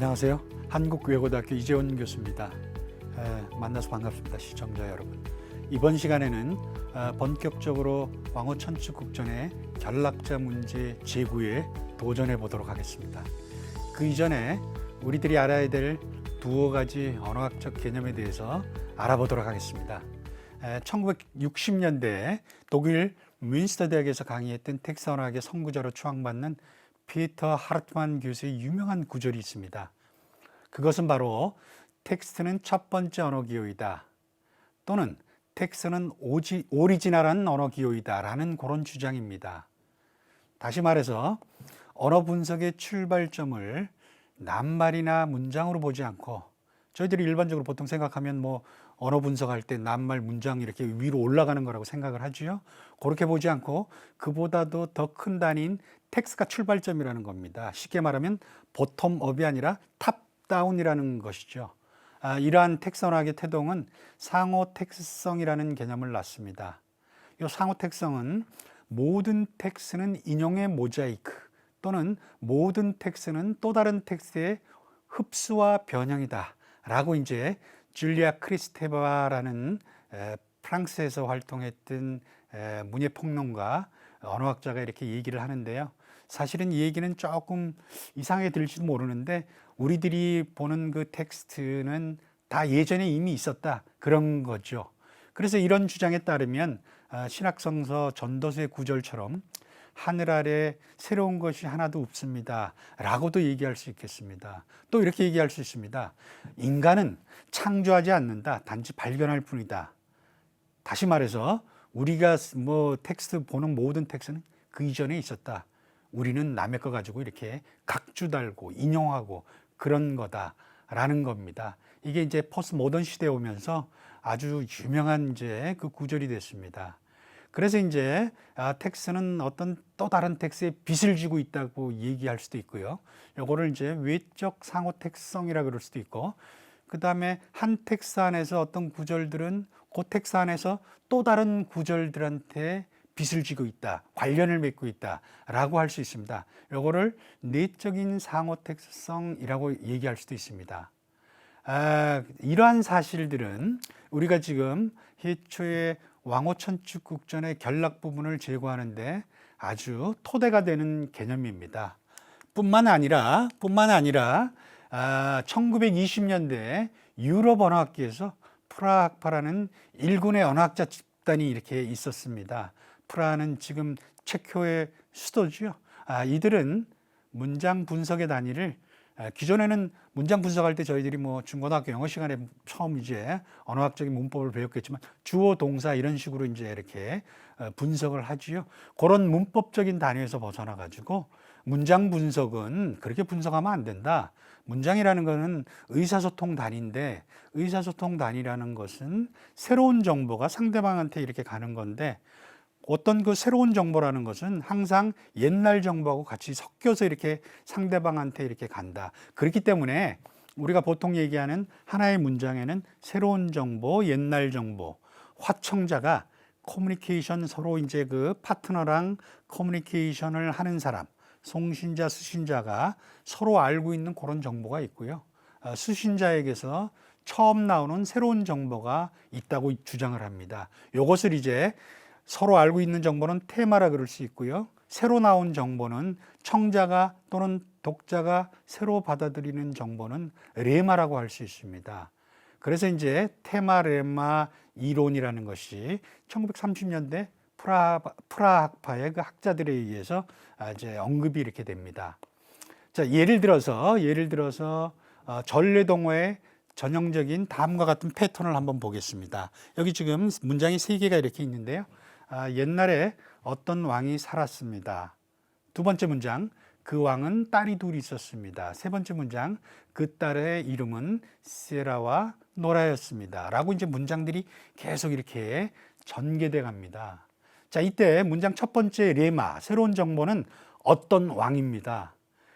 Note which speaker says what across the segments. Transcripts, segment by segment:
Speaker 1: 안녕하세요. 한국외고등학교 이재원 교수입니다. 에, 만나서 반갑습니다. 시청자 여러분. 이번 시간에는 어, 본격적으로 왕호 천축 국전의 전락자 문제 제구에 도전해 보도록 하겠습니다. 그 이전에 우리들이 알아야 될 두어 가지 언어학적 개념에 대해서 알아보도록 하겠습니다. 1960년대 독일 뮌스터 대학에서 강의했던 텍스 언어학의 선구자로 추앙받는 피터 하르트만 교수의 유명한 구절이 있습니다. 그것은 바로 텍스트는 첫 번째 언어 기호이다. 또는 텍스트는 오지, 오리지널한 언어 기호이다라는 그런 주장입니다. 다시 말해서 언어 분석의 출발점을 낱말이나 문장으로 보지 않고 저희들이 일반적으로 보통 생각하면 뭐 언어 분석할 때 낱말 문장 이렇게 위로 올라가는 거라고 생각을 하지요. 그렇게 보지 않고 그보다도 더 큰 단위인 텍스가 출발점이라는 겁니다. 쉽게 말하면 보텀업이 아니라 탑다운이라는 것이죠. 아, 이러한 텍스언학의 태동은 상호 텍스성이라는 개념을 낳습니다. 이 상호 텍스성은 모든 텍스는 인용의 모자이크 또는 모든 텍스는 또 다른 텍스의 흡수와 변형이다. 라고 이제 줄리아 크리스테바라는 에, 프랑스에서 활동했던 에, 문예평론가 언어학자가 이렇게 얘기를 하는데요. 사실은 이 얘기는 조금 이상하게 들릴지도 모르는데 우리들이 보는 그 텍스트는 다 예전에 이미 있었다 그런 거죠. 그래서 이런 주장에 따르면 아, 신학성서 전도서의 구절처럼 하늘 아래 새로운 것이 하나도 없습니다. 라고도 얘기할 수 있겠습니다. 또 이렇게 얘기할 수 있습니다. 인간은 창조하지 않는다. 단지 발견할 뿐이다. 다시 말해서 우리가 뭐 텍스트 보는 모든 텍스트는 그 이전에 있었다. 우리는 남의 거 가지고 이렇게 각주 달고 인용하고 그런 거다라는 겁니다. 이게 이제 포스트 모던 시대에 오면서 아주 유명한 이제 그 구절이 됐습니다. 그래서 이제 아, 텍스는 어떤 또 다른 텍스에 빚을 지고 있다고 얘기할 수도 있고요. 요거를 이제 외적 상호 텍스성이라 그럴 수도 있고, 그 다음에 한 텍스 안에서 어떤 구절들은 그 텍스 안에서 또 다른 구절들한테 빚을 지고 있다, 관련을 맺고 있다라고 할 수 있습니다. 요거를 내적인 상호 텍스성이라고 얘기할 수도 있습니다. 아, 이러한 사실들은 우리가 지금 해초의 왕호천축 국전의 결락 부분을 제거하는데 아주 토대가 되는 개념입니다. 뿐만 아니라 뿐만 아니라 아, 1920년대 유럽 언어학계에서 프라학파라는 일군의 언어학자 집단이 이렇게 있었습니다. 프라하는 지금 체코의 수도죠. 아, 이들은 문장 분석의 단위를 아, 기존에는 문장 분석할 때 저희들이 뭐 중고등학교 영어 시간에 처음 이제 언어학적인 문법을 배웠겠지만 주어 동사 이런 식으로 이제 이렇게 어, 분석을 하지요. 그런 문법적인 단위에서 벗어나 가지고 문장 분석은 그렇게 분석하면 안 된다. 문장이라는 것은 의사소통 단위인데 의사소통 단위라는 것은 새로운 정보가 상대방한테 이렇게 가는 건데 어떤 그 새로운 정보라는 것은 항상 옛날 정보하고 같이 섞여서 이렇게 상대방한테 이렇게 간다. 그렇기 때문에 우리가 보통 얘기하는 하나의 문장에는 새로운 정보, 옛날 정보, 화청자가 커뮤니케이션 서로 이제 그 파트너랑 커뮤니케이션을 하는 사람, 송신자, 수신자가 서로 알고 있는 그런 정보가 있고요. 어, 수신자에게서 처음 나오는 새로운 정보가 있다고 주장을 합니다. 이것을 이제 서로 알고 있는 정보는 테마라 그럴 수 있고요. 새로 나온 정보는 청자가 또는 독자가 새로 받아들이는 정보는 레마라고 할 수 있습니다. 그래서 이제 테마 레마 이론이라는 것이 1930년대 프라, 프라학파의 그 학자들에 의해서 아, 이제 언급이 이렇게 됩니다. 자, 예를 들어서, 예를 들어서, 어, 전래동어의 전형적인 다음과 같은 패턴을 한번 보겠습니다. 여기 지금 문장이 세 개가 이렇게 있는데요. 아, 옛날에 어떤 왕이 살았습니다. 두 번째 문장, 그 왕은 딸이 둘이 있었습니다. 세 번째 문장, 그 딸의 이름은 세라와 노라였습니다. 라고 이제 문장들이 계속 이렇게 전개돼 갑니다. 자, 이때 문장 첫 번째 레마, 새로운 정보는 어떤 왕입니다.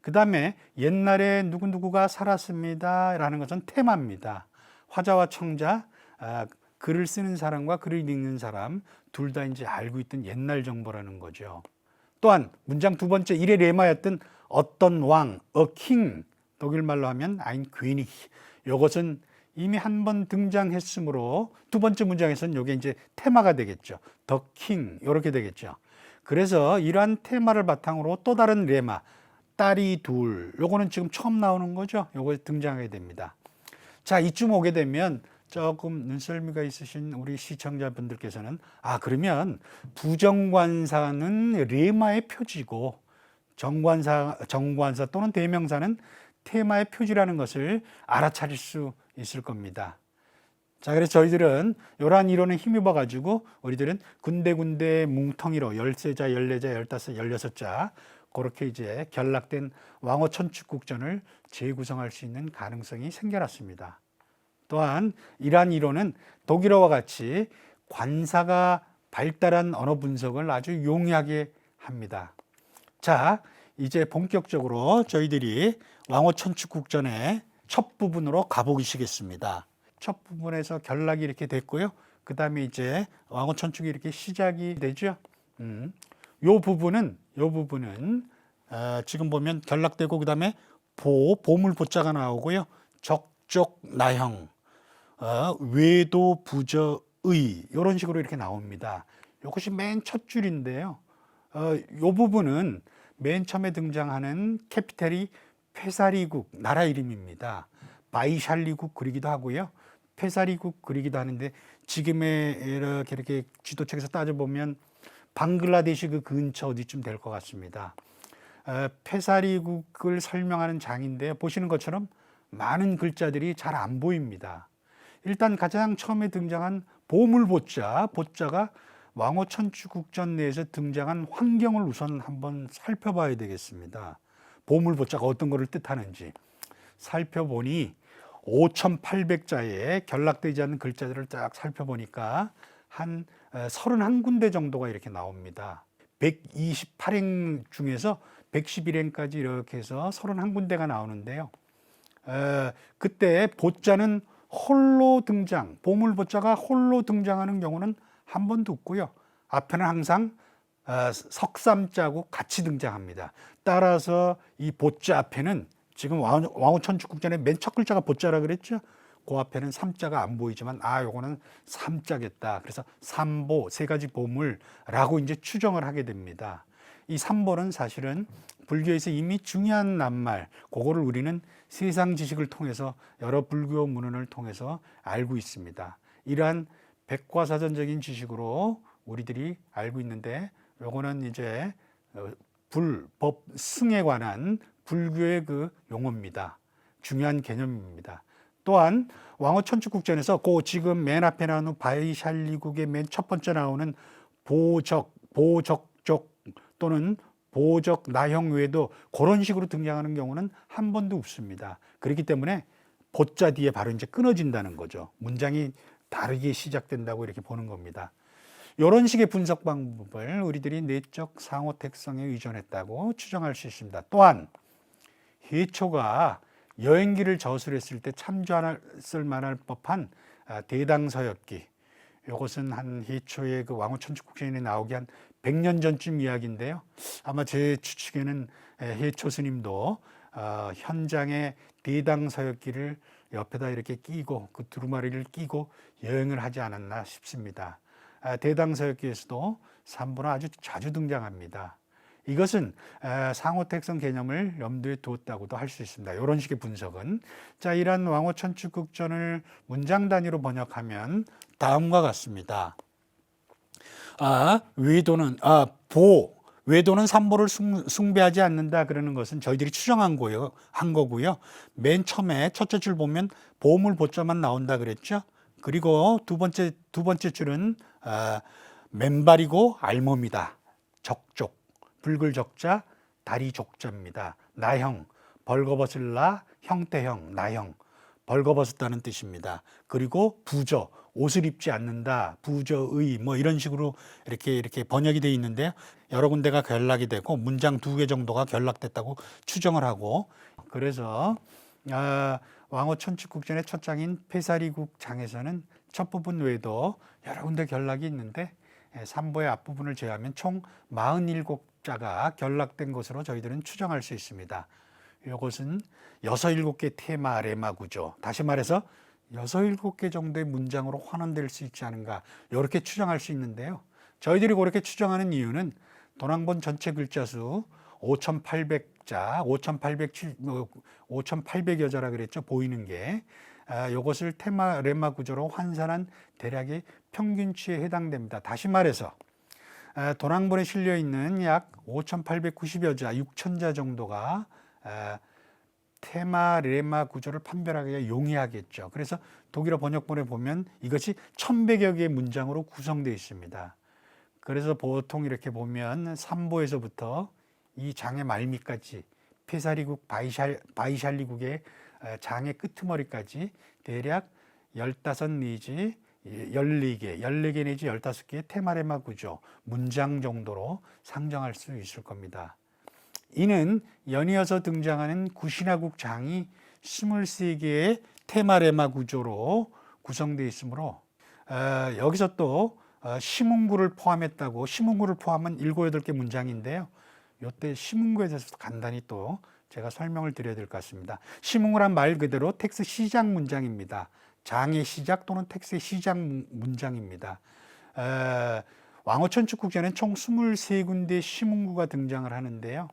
Speaker 1: 그 다음에 옛날에 누구누구가 살았습니다. 라는 것은 테마입니다. 화자와 청자, 아, 글을 쓰는 사람과 글을 읽는 사람 둘 다 이제 알고 있던 옛날 정보라는 거죠. 또한 문장 두 번째 일의 레마였던 어떤 왕, a king 독일 말로 하면 ein König. 요것은 이미 한 번 등장했으므로 두 번째 문장에서는 요게 이제 테마가 되겠죠. The King 이렇게 되겠죠. 그래서 이러한 테마를 바탕으로 또 다른 레마 딸이 둘 요거는 지금 처음 나오는 거죠. 요거 등장하게 됩니다. 자, 이쯤 오게 되면 조금 눈썰미가 있으신 우리 시청자분들께서는 아, 그러면 부정관사는 레마의 표지고 정관사, 정관사 또는 대명사는 테마의 표지라는 것을 알아차릴 수 있을 겁니다. 자, 그래서 저희들은 이러한 이론에 힘입어 가지고 우리들은 군데군데 뭉텅이로 13자, 14자, 15, 16자 그렇게 이제 결락된 왕호 천축국전을 재구성할 수 있는 가능성이 생겨났습니다. 또한 이러한 이론은 독일어와 같이 관사가 발달한 언어 분석을 아주 용이하게 합니다. 자, 이제 본격적으로 저희들이 왕호 천축국전의 첫 부분으로 가보시겠습니다. 첫 부분에서 결락이 이렇게 됐고요. 그 다음에 이제 왕호 천축이 이렇게 시작이 되죠. 음. 요 부분은 요 부분은 어, 지금 보면 결락되고 그 다음에 보 보물 보자가 나오고요. 적적 나형 어, 외도 부저의 이런 식으로 이렇게 나옵니다. 이것이 맨 첫 줄인데요. 어, 요 부분은 맨 처음에 등장하는 캐피탈이 페사리국 나라 이름입니다. 바이샬리국 그리기도 하고요. 페사리국 그리기도 하는데 지금의 이렇게 이렇게 지도책에서 따져보면 방글라데시 그 근처 어디쯤 될 것 같습니다. 어, 페사리국을 설명하는 장인데 보시는 것처럼 많은 글자들이 잘 안 보입니다. 일단 가장 처음에 등장한 보물보자, 보자가 왕호 천추국전 내에서 등장한 환경을 우선 한번 살펴봐야 되겠습니다. 보물보자가 어떤 것을 뜻하는지 살펴보니 5,800자의 결락되지 않은 글자들을 쫙 살펴보니까 한 31군데 정도가 이렇게 나옵니다. 128행 중에서 111행까지 이렇게 해서 31군데가 나오는데요. 에, 그때 보자는 홀로 등장, 보물보자가 홀로 등장하는 경우는 한 번도 없고요. 앞에는 항상 어, 석삼자고 같이 등장합니다. 따라서 이 보자 앞에는 지금 왕후 천축국전의 맨첫 글자가 보자라 그랬죠. 그 앞에는 삼자가 안 보이지만 아 요거는 삼자겠다. 그래서 삼보 세 가지 보물라고 이제 추정을 하게 됩니다. 이 삼보는 사실은 불교에서 이미 중요한 낱말, 그거를 우리는 세상 지식을 통해서 여러 불교 문헌을 통해서 알고 있습니다. 이러한 백과사전적인 지식으로 우리들이 알고 있는데 요거는 이제 어, 불법 승에 관한 불교의 그 용어입니다. 중요한 개념입니다. 또한 왕호 천축국전에서 그 지금 맨 앞에 나오는 바이샬리국의 맨 첫 번째 나오는 보적, 보적적 또는 보적 나형 외에도 그런 식으로 등장하는 경우는 한 번도 없습니다. 그렇기 때문에 보자 뒤에 바로 이제 끊어진다는 거죠. 문장이 다르게 시작된다고 이렇게 보는 겁니다. 이런 식의 분석 방법을 우리들이 내적 상호 특성에 의존했다고 추정할 수 있습니다. 또한 해초가 여행기를 저술했을 때 참조할 만할 법한 아, 대당서였기. 이것은 한 해초의 그 왕후 천축국전에 나오기 한 100년 전쯤 이야기인데요. 아마 제 추측에는 해초 스님도 어, 현장에 대당서였기를 옆에다 이렇게 끼고 그 두루마리를 끼고 여행을 하지 않았나 싶습니다. 아, 대당서역기에서도 삼부는 아주 자주 등장합니다. 이것은 상호택성 개념을 염두에 두었다고도 할 수 있습니다. 이런 식의 분석은 자 이러한 왕호 천축국전을 문장 단위로 번역하면 다음과 같습니다. 아 외도는 아 보 외도는 삼보를 숭, 배하지 않는다 그러는 것은 저희들이 추정한 거요 한 거고요. 맨 처음에 첫째 줄 보면 보물 보자만 나온다 그랬죠. 그리고 두 번째 두 번째 줄은 아, 맨발이고 알몸이다. 적족 붉을 적자 다리 족자입니다. 나형 벌거벗을 나 형태형 나형 벌거벗었다는 뜻입니다. 그리고 부저 옷을 입지 않는다. 부저의 뭐 이런 식으로 이렇게 이렇게 번역이 되어 있는데요. 여러 군데가 결락이 되고 문장 두 개 정도가 결락됐다고 추정을 하고 그래서 아, 왕호 천축국전의 첫 장인 페사리국 장에서는 첫 부분 외에도 여러 군데 결락이 있는데 예, 삼보의 앞부분을 제외하면 총 47자가 결락된 것으로 저희들은 추정할 수 있습니다. 이것은 여섯 일곱 개 테마 레마 구조. 다시 말해서 여섯 일곱 개 정도의 문장으로 환원될 수 있지 않은가 이렇게 추정할 수 있는데요. 저희들이 그렇게 추정하는 이유는 도난본 전체 글자 수 5,800자, 5,807, 5,800여 자라 그랬죠. 보이는 게. 아, 이것을 테마 레마 구조로 환산한 대략의 평균치에 해당됩니다. 다시 말해서 아, 도랑본에 실려 있는 약 5,890여 자, 6,000자 정도가 아, 테마 레마 구조를 판별하기가 용이하겠죠. 그래서 독일어 번역본에 보면 이것이 1,100여 개의 문장으로 구성되어 있습니다. 그래서 보통 이렇게 보면 3보에서부터 이 장의 말미까지 페사리국 바이샬, 바이샬리국의 어, 장의 끄트머리까지 대략 15 내지 14개, 14개 내지 15개의 테마레마 구조, 문장 정도로 상정할 수 있을 겁니다. 이는 연이어서 등장하는 구신화국 장이 23개의 테마레마 구조로 구성되어 있으므로 어, 여기서 또 어, 시문구를 포함했다고 시문구를 포함한 7, 8개 문장인데요. 이때 시문구에 대해서 간단히 또 제가 설명을 드려야 될 것 같습니다. 시문구란 말 그대로 텍스 시작 문장입니다. 장의 시작 또는 텍스의 시작 문장입니다. 에, 왕호천 축국전엔 총 23군데 시문구가 등장을 하는데요.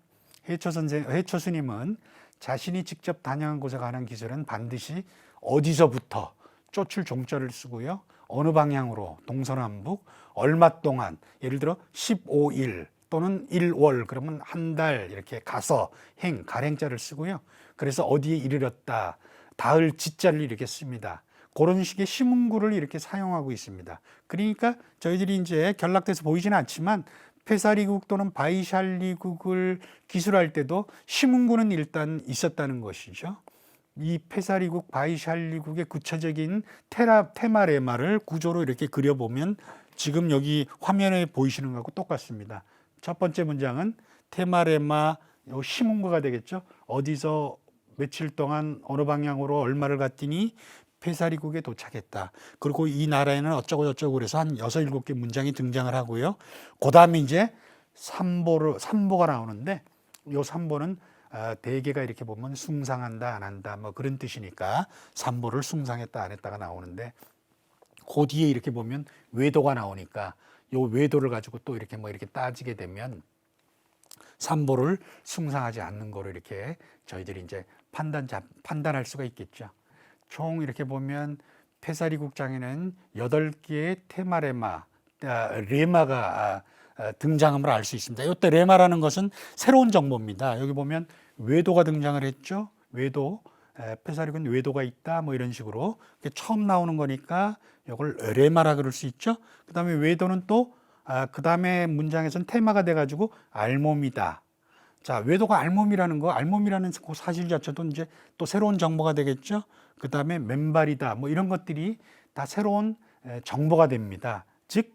Speaker 1: 해초 선생, 해초 스님은 자신이 직접 단양한 곳에 관한 기술은 반드시 어디서부터 쫓을 종자를 쓰고요. 어느 방향으로 동서남북 얼마 동안 예를 들어 15일 또는 1월 그러면 한 달 이렇게 가서 행 가랭자를 쓰고요. 그래서 어디에 이르렀다 닿을 지자를 이렇게 씁니다. 그런 식의 시문구를 이렇게 사용하고 있습니다. 그러니까 저희들이 이제 결락돼서 보이지는 않지만 페사리국 또는 바이샬리국을 기술할 때도 시문구는 일단 있었다는 것이죠. 이 페사리국, 바이샬리국의 구체적인 테라, 테마레마를 구조로 이렇게 그려보면 지금 여기 화면에 보이시는 것하고 똑같습니다. 첫 번째 문장은 테마레마 요 시문구가 되겠죠. 어디서 며칠 동안 어느 방향으로 얼마를 갔더니 페사리국에 도착했다. 그리고 이 나라에는 어쩌고 저쩌고 그래서 한 여섯 일곱 개 문장이 등장을 하고요. 그 다음에 이제 삼보를, 삼보가 나오는데 요 삼보는 어, 대개가 이렇게 보면 숭상한다, 안 한다, 뭐 그런 뜻이니까 삼보를 숭상했다, 안 했다가 나오는데 그 뒤에 이렇게 보면 외도가 나오니까 요 외도를 가지고 또 이렇게 뭐 이렇게 따지게 되면 삼보를 숭상하지 않는 거로 이렇게 저희들이 이제 판단 잡, 판단할 수가 있겠죠. 총 이렇게 보면 페사리 국장에는 여덟 개의 테마레마, 아, 레마가 아, 등장함을 알 수 있습니다. 이때 레마라는 것은 새로운 정보입니다. 여기 보면 외도가 등장을 했죠. 외도, 페사리군 외도가 있다, 뭐 이런 식으로 처음 나오는 거니까 이걸 레마라 그럴 수 있죠. 그 다음에 외도는 또, 아, 그 다음에 문장에서는 테마가 돼가지고 알몸이다. 자, 외도가 알몸이라는 거, 알몸이라는 그 사실 자체도 이제 또 새로운 정보가 되겠죠. 그 다음에 맨발이다. 뭐 이런 것들이 다 새로운 정보가 됩니다. 즉,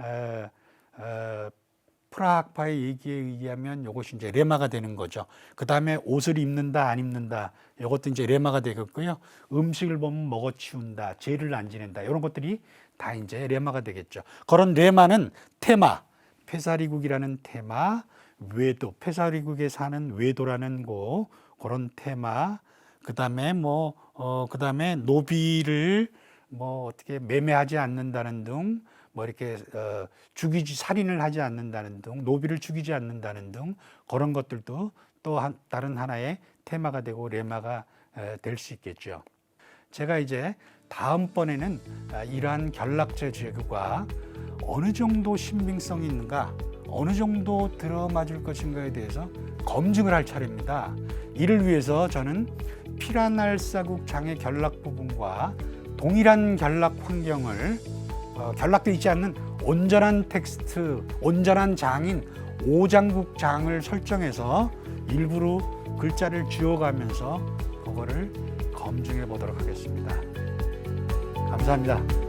Speaker 1: 에, 에, 프라학파의 얘기에 의하면 이것이 이제 레마가 되는 거죠. 그 다음에 옷을 입는다, 안 입는다. 이것도 이제 레마가 되겠고요. 음식을 보면 먹어 치운다, 죄를 안 지낸다. 이런 것들이 다 이제 레마가 되겠죠. 그런 레마는 테마, 페사리국이라는 테마, 외도, 페사리국에 사는 외도라는 거, 그런 테마, 그 다음에 뭐, 어, 그 다음에 노비를 뭐 어떻게 매매하지 않는다는 등, 뭐 이렇게 어, 죽이지 살인을 하지 않는다는 등 노비를 죽이지 않는다는 등 그런 것들도 또 한, 다른 하나의 테마가 되고 레마가 될 수 있겠죠. 제가 이제 다음번에는 아, 이러한 결락제 제도가 어느 정도 신빙성이 있는가, 어느 정도 들어맞을 것인가에 대해서 검증을 할 차례입니다. 이를 위해서 저는 피라날사국 장의 결락 부분과 동일한 결락 환경을 어, 결락되어 있지 않는 온전한 텍스트, 온전한 장인 오장국 장을 설정해서 일부러 글자를 쥐어가면서 그거를 검증해 보도록 하겠습니다. 감사합니다.